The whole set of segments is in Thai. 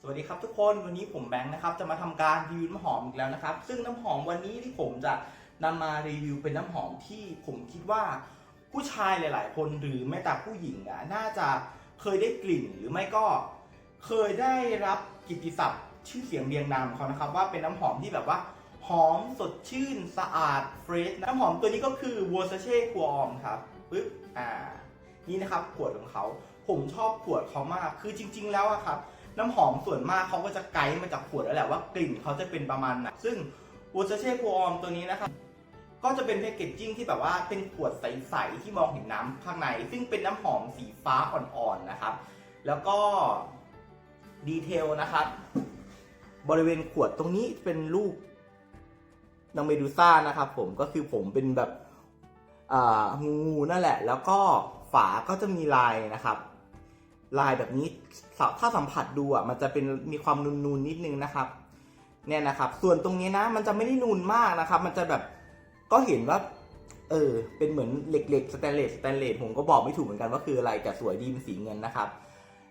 สวัสดีครับทุกคนวันนี้ผมแบงค์นะครับ จะมาทำการรีวิวน้ำหอมอีกแล้วนะครับ ซึ่งน้ำหอมวันนี้ที่ผมจะนำมารีวิวเป็นน้ำหอมที่ผมคิดว่าผู้ชายหลาย ๆ คนหรือแม้แต่ผู้หญิงอะน่าจะเคยได้กลิ่นหรือไม่ก็ เคยได้รับกิตติศัพท์ ชื่อเสียงเรียงนามของเขานะครับ ว่าเป็นน้ำหอมที่แบบว่าหอมสดชื่นสะอาดเฟรชน้ำหอมตัวนี้ก็คือ Versace p u r Homme ครับปึ๊บอ่านี่นะครับขวดของเขา ผมชอบขวดเขามากคือจริง ๆ แล้วอะครับ น้ำหอมส่วนมากเขาก็จะไกด์มาจากขวดแล้วแหละว่ากลิ่นเขาจะเป็นประมาณไหนซึ่งวูซเช่พัวออมตัวนี้นะครับก็จะเป็นแพคเกจจิ้งที่แบบว่าเป็นขวดใสๆที่มองเห็นน้ำข้างใน ซึ่งเป็นน้ำหอมสีฟ้าอ่อนๆนะครับ แล้วก็ดีเทลนะครับ บริเวณขวดตรงนี้เป็นรูปนางเมดูซ่านะครับผมก็คือผมเป็นแบบงูนั่นแหละ แล้วก็ฝาก็จะมีลายนะครับ ลายแบบนี้ถ้าสัมผัสดูอะมันจะเป็นมีความนูนๆนิดนึงนะครับเนี่ยนะครับ ส่วนตรงนี้นะ มันจะไม่ได้นูนมากนะครับ มันจะแบบก็เห็นว่า เออ เป็นเหมือนเหล็กๆสแตนเลสสแตนเลสผมก็บอกไม่ถูกเหมือนกันว่าคืออะไรแต่สวยดีเป็นสีเงินนะครับ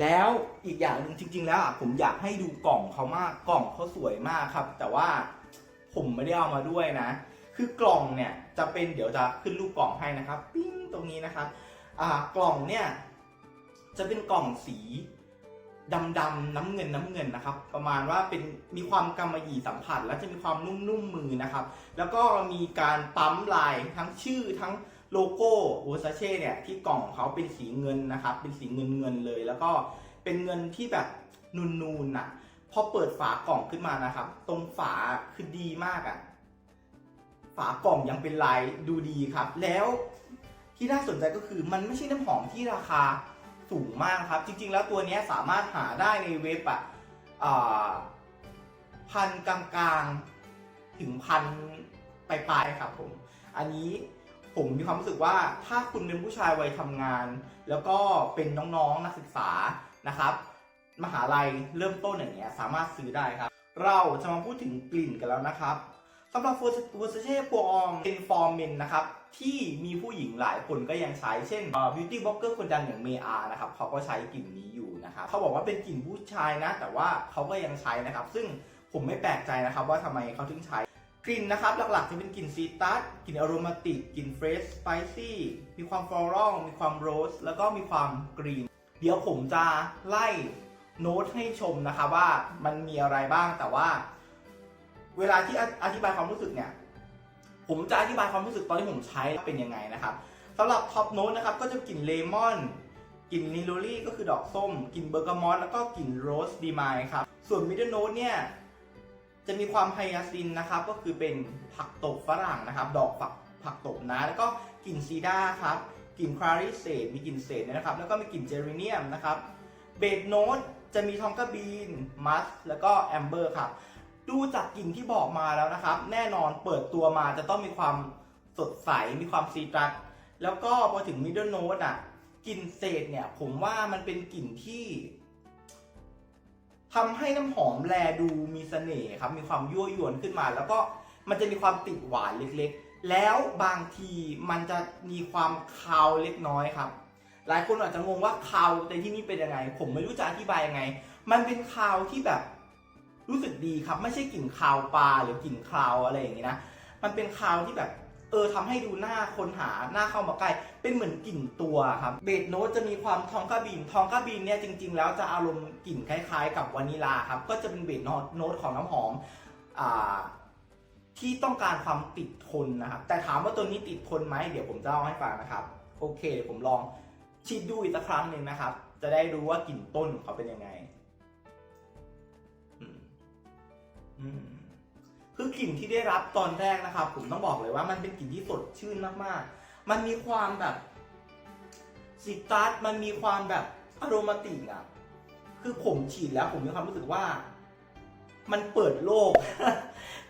แล้วอีกอย่างหนึ่งจริง ๆ แล้วอะผมอยากให้ดูกล่องเขามากกล่องเขาสวยมากครับ แต่ว่าผมไม่ได้เอามาด้วยนะ คือกล่องเนี่ยจะเป็นเดี๋ยวจะขึ้นรูปกล่องให้นะครับปิ้งตรงนี้นะครับ อ่ากล่องเนี่ย จะเป็นกล่องสีดำๆน้ำเงินน้ำเงินนะครับ ประมาณว่าเป็นมีความกำมะหยี่สัมผัส และจะมีความนุ่มๆมือนะครับ แล้วก็มีการปั๊มลายทั้งชื่อทั้งโลโก้วอซาเช่เนี่ยที่กล่องของเขาเป็นสีเงินนะครับ เป็นสีเงินเงินเลย แล้วก็เป็นเงินที่แบบนูนๆน่ะพอเปิดฝากล่องขึ้นมานะครับ ตรงฝาคือดีมากอะ่ะฝากล่องยังเป็นลายดูดีครับ แล้วที่น่าสนใจก็คือมันไม่ใช่น้ำหอมที่ราคา สูงมากครับ จริง ๆ แล้วตัวนี้สามารถหาได้ในเว็บอะอ่าพันกลางๆถึงพันปลายๆครับผม อันนี้ผมมีความรู้สึกว่าถ้าคุณเป็นผู้ชายวัยทำงาน แล้วก็เป็นน้องๆนักศึกษานะครับ มหาลัยเริ่มต้นอย่างเงี้ยสามารถซื้อได้ครับ เราจะมาพูดถึงกลิ่นกันแล้วนะครับ สำหรับโฟร์ซเช่ปวองเป็นฟอร์มินนะครับ ที่มีผู้หญิงหลายคนก็ยังใช้เช่นบิวตี้บล็อกเกอร์คนดังอย่างเมอานะครับเขาก็ใช้กลิ่นนี้อยู่นะครับเขาบอกว่าเป็นกลิ่นผู้ชายนะ แต่ว่าเขาก็ยังใช้นะครับ ซึ่งผมไม่แปลกใจนะครับว่าทำไมเขาถึงใช้กลิ่นนะครับ หลักๆจะเป็นกลิ่นซีตัสกลิ่นอโรมาติกกลิ่นเฟรชสไปซี่มีความฟลอรัลมีความโรสแล้วก็มีความกรีน เดี๋ยวผมจะไล่โน้ตให้ชมนะครับว่ามันมีอะไรบ้างแต่ว่า เวลาที่อธิบายความรู้สึกเนี่ย ผมจะอธิบายความรู้สึกตอนที่ผมใช้เป็นยังไงนะครับสำหรับท็อปโน้ตนะครับก็จะกลิ่นเลมอนกลิ่นลิโลลี่ก็คือดอกส้มกลิ่นเบอร์กามอตแล้วก็กลิ่นโรสดีมายครับ ส่วนมิดเดิลโน้ตเนี่ย จะมีความไฮยาซินนะครับ ก็คือเป็นผักตบฝรั่งนะครับ ดอกผักผักตบนะ แล้วก็กลิ่นซีดาครับกลิ่นคลาริเซตมีกลิ่นเศษนะครับ แล้วก็มีกลิ่นเจเรเนียมนะครับเบสโน้ตจะมีทองกาบีนมัสแล้วก็แอมเบอร์ครับ ดูจากกลิ่นที่บอกมาแล้วนะครับ แน่นอนเปิดตัวมาจะต้องมีความสดใส มีความซีตรัสแล้วก็พอถึงมิดเดิลโน้ตอะกลิ่นเศษเนี่ย ผมว่ามันเป็นกลิ่นที่ทำให้น้ำหอมแลดูมีเสน่ห์ครับ มีความยั่วยวนขึ้นมา แล้วก็มันจะมีความติดหวานเล็กๆ แล้วบางทีมันจะมีความคาวเล็กน้อยครับ หลายคนอาจจะงงว่าคาวในที่นี้เป็นยังไง ผมไม่รู้จะอธิบายยังไง มันเป็นคาวที่แบบ รู้สึกดีครับ ไม่ใช่กลิ่นคาวปลาหรือกลิ่นคาวอะไรอย่างนี้นะ มันเป็นคาวที่แบบเออทำให้ดูหน้าคนหาหน้าเข้ามาใกล้ เป็นเหมือนกลิ่นตัวครับเบสโนตจะมีความทองกาบีนทองกาบีนเนี่ยจริง ๆ แล้วจะอารมณ์กลิ่นคล้าย ๆ กับวานิลาครับ ก็จะเป็นเบสโนตของน้ำหอมอ่าที่ต้องการความติดทนนะครับ แต่ถามว่าตัวนี้ติดทนไหมเดี๋ยวผมจะเล่าให้ฟังนะครับ โอเคเดี๋ยวผมลองชิดดูอีกสักครั้งหนึ่งนะครับ จะได้รู้ว่ากลิ่นต้นของเขาเป็นยังไง คือกลิ่นที่ได้รับตอนแรกนะครับ ผมต้องบอกเลยว่ามันเป็นกลิ่นที่สดชื่นมากๆ มันมีความแบบซิตรัสมันมีความแบบอโรมาติกอะคือผมฉีดแล้วผมมีความรู้สึกว่า มันเปิดโลก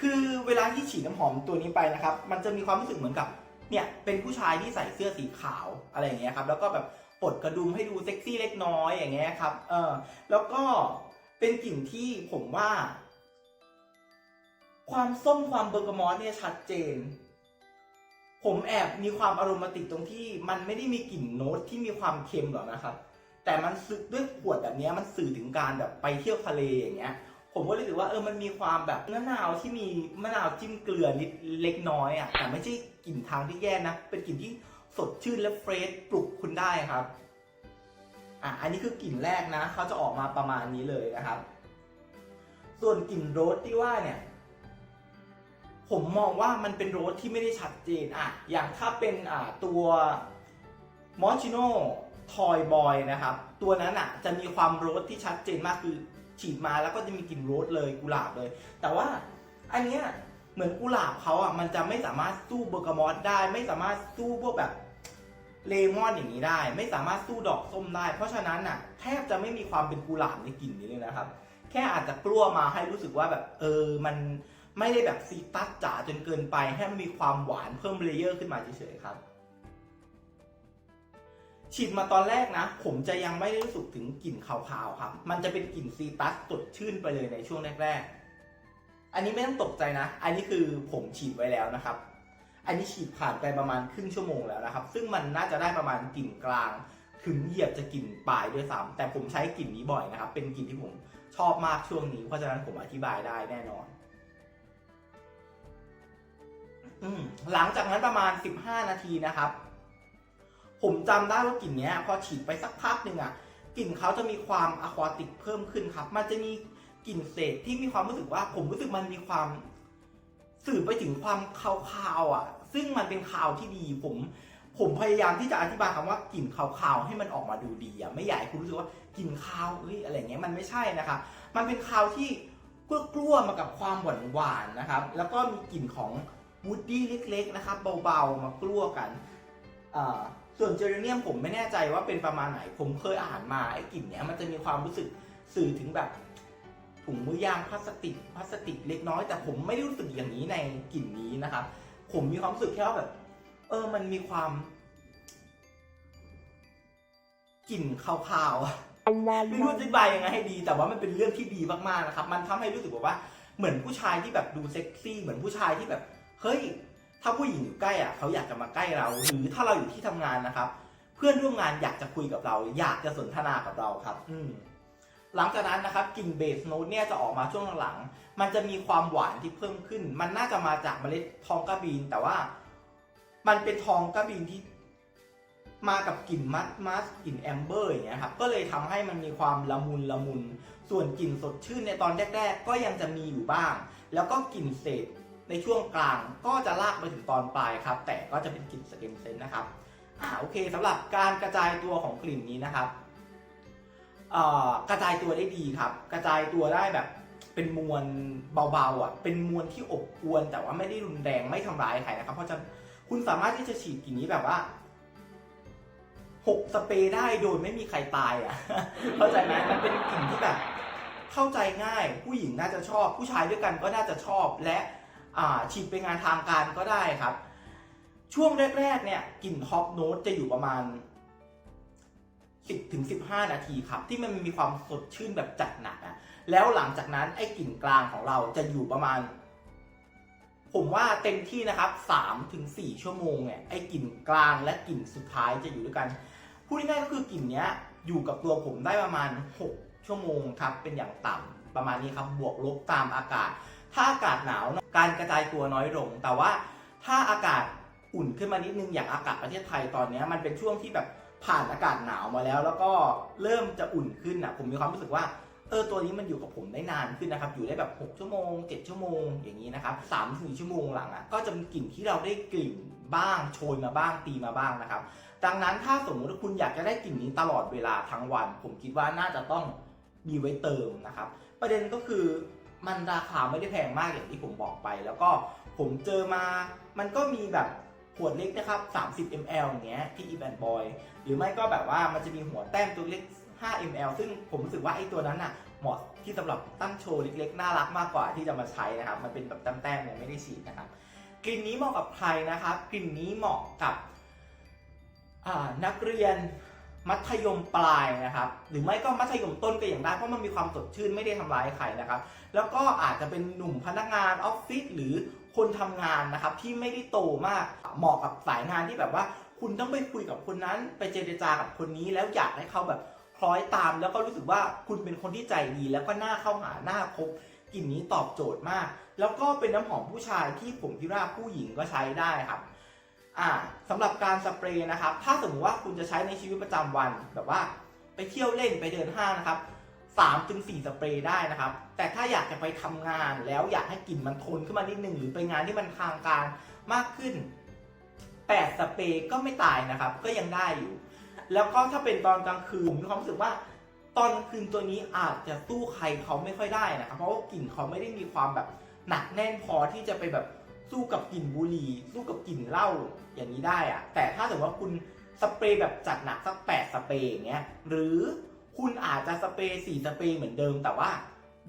คือเวลาที่ฉีดน้ำหอมตัวนี้ไปนะครับ มันจะมีความรู้สึกเหมือนกับ เนี่ยเป็นผู้ชายที่ใส่เสื้อสีขาวอะไรอย่างเงี้ยครับ แล้วก็แบบปลดกระดุมให้ดูเซ็กซี่เล็กน้อยอย่างเงี้ยครับ เออแล้วก็เป็นกลิ่นที่ผมว่า ความส้มความเบอร์กามอสเนี่ยชัดเจน ผมแอบมีความอารมาติกตรงที่มันไม่ได้มีกลิ่นโน้ตที่มีความเค็มหรอกนะครับ แต่มันสื่อด้วยขวดแบบนี้มันสื่อถึงการแบบไปเที่ยวทะเลอย่างเงี้ย ผมก็เลยรู้สึกว่าเออมันมีความแบบมะนาวที่มีมะนาวจิ้มเกลือนิดเล็กน้อยอะแต่ไม่ใช่กลิ่นทางที่แย่นะเป็นกลิ่นที่สดชื่นและเฟรชปลุกคุณได้ครับอะอันนี้คือกลิ่นแรกนะเขาจะออกมาประมาณนี้เลยนะครับ ส่วนกลิ่นโรสที่ว่าเนี่ย ผมมองว่ามันเป็นโรสที่ไม่ได้ชัดเจนอะอย่างถ้าเป็นอ่าตัวมอชิโน่ทอยบอยนะครับ ตัวนั้นอะจะมีความโรสที่ชัดเจนมากคือฉีดมาแล้วก็จะมีกลิ่นโรสเลยกุหลาบเลย แต่ว่าอันเนี้ยเหมือนกุหลาบเขาอะมันจะไม่สามารถสู้เบอร์กามอสได้ ไม่สามารถสู้พวกแบบเลมอนอย่างนี้ได้ ไม่สามารถสู้ดอกส้มได้ เพราะฉะนั้นอะแทบจะไม่มีความเป็นกุหลาบในกลิ่นนี้เลยนะครับ แค่อาจจะกลัวมาให้รู้สึกว่าแบบเออมัน ไม่ได้แบบซีตัสจ๋าจนเกินไป ให้มันมีความหวานเพิ่มเลเยอร์ขึ้นมาเฉยๆครับ ฉีดมาตอนแรกนะ ผมจะยังไม่ได้รู้สึกถึงกลิ่นคาวๆครับ มันจะเป็นกลิ่นซีตัสสดชื่นไปเลยในช่วงแรกๆ อันนี้ไม่ต้องตกใจนะ อันนี้คือผมฉีดไว้แล้วนะครับ อันนี้ฉีดผ่านไปประมาณครึ่งชั่วโมงแล้วนะครับ ซึ่งมันน่าจะได้ประมาณกลิ่นกลาง ถึงเหยียบจะกลิ่นปลายด้วยซ้ำแต่ผมใช้กลิ่นนี้บ่อยนะครับ เป็นกลิ่นที่ผมชอบมากช่วงนี้ เพราะฉะนั้นผมอธิบายได้แน่นอน หลังจากนั้นประมาณ 15 นาทีนะครับ ผมจำได้ว่ากลิ่นเนี้ย พอฉีดไปสักพักหนึ่งอะกลิ่นเขาจะมีความอะควาติกเพิ่มขึ้นครับ มันจะมีกลิ่นเศษที่มีความรู้สึกว่า ผมรู้สึกมันมีความสื่อไปถึงความคาวๆอะ ซึ่งมันเป็นคาวที่ดี ผมผมพยายามที่จะอธิบายคำว่ากลิ่นคาวๆให้มันออกมาดูดีอะไม่อยากให้คุณรู้สึกว่ากลิ่นคาวเอ้ยอะไรเงี้ยมันไม่ใช่นะครับ มันเป็นคาวที่กลัวๆมากับความหวานหวานๆนะครับ แล้วก็มีกลิ่นของ วูดดี้เล็กๆนะครับเบาๆมากลัวกันส่วนเจอร์เนียมผมไม่แน่ใจว่าเป็นประมาณไหน ผมเคยอ่านมาไอ้กลิ่นเนี้ยมันจะมีความรู้สึกสื่อถึงแบบถุงมือยางพลาสติกพลาสติกเล็กน้อย แต่ผมไม่ได้รู้สึกอย่างนี้ในกลิ่นนี้นะครับ ผมมีความรู้สึกแค่ว่าแบบ เออมันมีความกลิ่นคาวๆไม่รู้จะอธิบายยังไงให้ดี แต่ว่ามันเป็นเรื่องที่ดีมากๆนะครับ มันทำให้รู้สึกแบบว่าเหมือนผู้ชายที่แบบดูเซ็กซี่เหมือนผู้ชายที่แบบ เฮ้ย ถ้าผู้หญิงอยู่ใกล้อะเขาอยากจะมาใกล้เรา หรือถ้าเราอยู่ที่ทำงานนะครับ เพื่อนร่วมงานอยากจะคุยกับเรา อยากจะสนทนากับเราครับ อืหลังจากนั้นนะครับกลิ่นเบสโน t เนี่ยจะออกมาช่วงหลังๆ มันจะมีความหวานที่เพิ่มขึ้น มันน่าจะมาจากเมล็ดทองกระบีน แต่ว่า มันเป็นทองกระบีนที่มากับกลิ่นมัสมัสกลิ่นแอมเบอร์อย่างเงี้ยครับ ก็เลยทำให้มันมีความละมุนละมุน ส่วนกลิ่นสดชื่นในตอนแรก ๆ ก็ยังจะมีอยู่บ้าง แล้วก็กลิ่นเศษ ในช่วงกลางก็จะลากไปถึงตอนปลายครับ แต่ก็จะเป็นกลิ่นสเกมเซนนะครับอ่าโอเคสำหรับการกระจายตัวของกลิ่นนี้นะครับเอ่อกระจายตัวได้ดีครับ กระจายตัวได้แบบเป็นมวลเบาๆอะเป็นมวลที่อบอวลแต่ว่าไม่ได้รุนแรงไม่ทำร้ายใครนะครับ เพราะฉะนั้นคุณสามารถที่จะฉีดกลิ่นนี้แบบว่าหกสเปรย์ได้โดยไม่มีใครตายอะ เข้าใจไหมมันเป็นกลิ่นที่แบบ เข้าใจง่าย ผู้หญิงน่าจะชอบ ผู้ชายด้วยกันก็น่าจะชอบและ ฉีดไปงานทางการก็ได้ครับ ช่วงแรกๆเนี่ยกลิ่นท็อปโน้ตจะอยู่ประมาณ 10ถึง15 นาทีครับ ที่มันมีความสดชื่นแบบจัดหนักอะแล้วหลังจากนั้นไอ้กลิ่นกลางของเราจะอยู่ประมาณ ผมว่าเต็มที่นะครับ3ถึง4ชั่วโมงเนี่ยไอ้กลิ่นกลางและกลิ่นสุดท้ายจะอยู่ด้วยกันพูดง่ายๆก็คือกลิ่นเนี้ยอยู่กับตัวผมได้ประมาณ 6 ชั่วโมงครับ เป็นอย่างต่ำประมาณนี้ครับ บวกลบตามอากาศ ถ้าอากาศหนาว การกระจายตัวน้อยลง แต่ว่าถ้าอากาศอุ่นขึ้นมานิดนึงอย่างอากาศประเทศไทยตอนนี้มันเป็นช่วงที่แบบผ่านอากาศหนาวมาแล้ว แล้วก็เริ่มจะอุ่นขึ้นอะผมมีความรู้สึกว่าเออตัวนี้มันอยู่กับผมได้นานขึ้นนะครับ อยู่ได้แบบ 6 ชั่วโมง 7 ชั่วโมงอย่างนี้นะครับ3ถึงชั่วโมงหลังอะก็จะมีกลิ่นที่เราได้กลิ่นบ้างโชยมาบ้างตีมาบ้างนะครับ ดังนั้นถ้าสมมติว่าคุณอยากจะได้กลิ่นนี้ตลอดเวลาทั้งวัน ผมคิดว่าน่าจะต้องมีไว้เติมนะครับ ประเด็นก็คือ มันราคาไม่ได้แพงมากอย่างที่ผมบอกไป แล้วก็ผมเจอมา มันก็มีแบบขวดเล็กนะครับ 30 ml อย่างเงี้ยที่ e b a n Boy หรือไม่ก็แบบว่ามันจะมีหัวแต้มตัวเล็ก 5 ml ซึ่งผมรู้สึกว่าไอ้ตัวนั้นน่ะเหมาะที่สำหรับตั้งโชว์เล็กๆ น่ารักมากกว่าที่จะมาใช้นะครับ มันเป็นแบบแต้มๆเนี่ยไม่ได้ฉีดนะครับ กลิ่นนี้เหมาะกับใครนะครับ กลิ่นนี้เหมาะกับนักเรียน มัธยมปลายนะครับ หรือไม่ก็มัธยมต้นก็อย่างได้เพราะมันมีความสดชื่นไม่ได้ทำร้ายใครนะครับ แล้วก็อาจจะเป็นหนุ่มพนักงานออฟฟิศหรือคนทำงานนะครับที่ไม่ได้โตมากเหมาะกับสายงานที่แบบว่า คุณต้องไปคุยกับคนนั้น ไปเจรจากับคนนี้แล้วอยากให้เขาแบบคล้อยตาม แล้วก็รู้สึกว่าคุณเป็นคนที่ใจดีแล้วก็น่าเข้าหาน่าคบกลิ่นนี้ตอบโจทย์มาก แล้วก็เป็นน้ำหอมผู้ชายที่ผมคิดว่าผู้หญิงก็ใช้ได้ครับ อ่าสำหรับการสเปรย์นะครับ ถ้าสมมติว่าคุณจะใช้ในชีวิตประจำวัน แบบว่าไปเที่ยวเล่นไปเดินห้างนะครับ3ถึง4สเปรย์ได้นะครับ แต่ถ้าอยากจะไปทำงานแล้วอยากให้กลิ่นมันทนขึ้นมานิดนึงหรือไปงานที่มันทางการมากขึ้น8สเปรย์ก็ไม่ตายนะครับ ก็ยังได้อยู่ แล้วก็ถ้าเป็นตอนกลางคืนผมมีความรู้สึกว่าตอนกลางคืนตัวนี้อาจจะสู้ใครเขาไม่ค่อยได้นะครับ เพราะว่ากลิ่นเขาไม่ได้มีความแบบหนักแน่นพอที่จะไปแบบ สู้กับกลิ่นบุหรี่สู้กับกลิ่นเหล้าอย่างนี้ได้อะแต่ถ้าสมมติว่าคุณสเปรย์แบบจัดหนักสัก8สเปรย์อย่างเงี้ยหรือคุณอาจจะสเปรย์4สเปรย์เหมือนเดิม แต่ว่า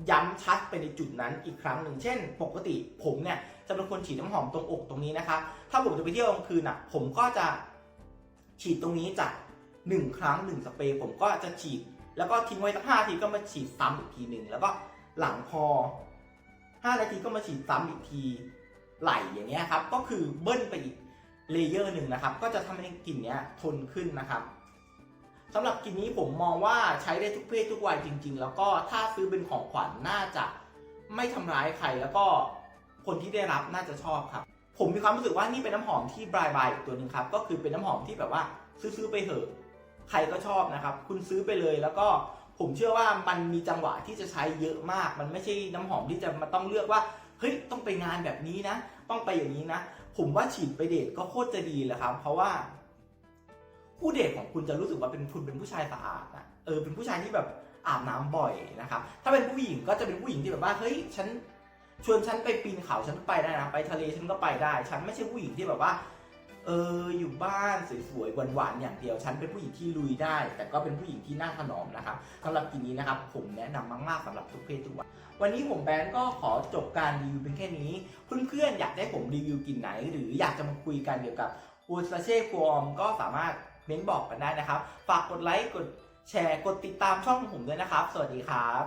ย้ำชัดไปในจุดนั้นอีกครั้งหนึ่งเช่น ปกติผมเนี่ยจะเป็นคนฉีดน้ำหอมตรงอกตรงนี้นะครับถ้าผมจะไปเที่ยวกลางคืนอะผมก็จะฉีดตรงนี้จากหนึ่งครั้งหนึ่งสเปรย์ผมก็จะฉีด แล้วก็ทิ้งไว้สักห้าทีก็มาฉีดซ้ำอีกทีหนึ่งแล้วก็หลังพอห้านาทีก็มาฉีดซ้ำอีกที ไหลอย่างเงี้ยครับ ก็คือเบิ้ลไปอีกเลเยอร์หนึ่งนะครับ ก็จะทำให้กลิ่นเนี้ยทนขึ้นนะครับสำหรับกลิ่นนี้ผมมองว่าใช้ได้ทุกเพศทุกวัยจริง ๆ แล้วก็ถ้าซื้อเป็นของขวัญน่าจะไม่ทำร้ายใครแล้วก็คนที่ได้รับน่าจะชอบครับ ผมมีความรู้สึกว่านี่เป็นน้ำหอมที่บรายบายอีกตัวหนึ่งครับ ก็คือเป็นน้ำหอมที่แบบว่าซื้อๆไปเถอะใครก็ชอบนะครับ คุณซื้อไปเลยแล้วก็ ผมเชื่อว่ามันมีจังหวะที่จะใช้เยอะมาก มันไม่ใช่น้ำหอมที่จะมาต้องเลือกว่า เฮ้ย ต้องไปงานแบบนี้นะ ต้องไปอย่างนี้นะ ผมว่าฉีดไปเดทก็โคตรจะดีแหละครับ เพราะว่า ผู้เดทของคุณจะรู้สึกว่าเป็นคุณเป็นผู้ชายสะอาดนะเออ เป็นผู้ชายที่แบบอาบน้ำบ่อยนะครับ ถ้าเป็นผู้หญิงก็จะเป็นผู้หญิงที่แบบว่า เฮ้ย ฉันชวนฉันไปปีนเขาฉันไปได้นะ ไปทะเลฉันก็ไปได้ ฉันไม่ใช่ผู้หญิงที่แบบว่า เอออยู่บ้านสวยๆหวานๆอย่างเดียว ฉันเป็นผู้หญิงที่ลุยได้ แต่ก็เป็นผู้หญิงที่น่าถนอมนะครับสำหรับกินนี้นะครับผมแนะนำมากๆสำหรับทุกเพศทุกวัยวันนี้ผมแบนก็ขอจบการรีวิวเป็นแค่นี้ เพื่อนๆอยากได้ผมรีวิวกินไหน หรืออยากจะมาคุยกันเกี่ยวกับอูซาเช่ฟอมก็สามารถเม้นบอกกันได้นะครับ ฝากกดไลค์กดแชร์กดติดตามช่องของผมด้วยนะครับ สวัสดีครับ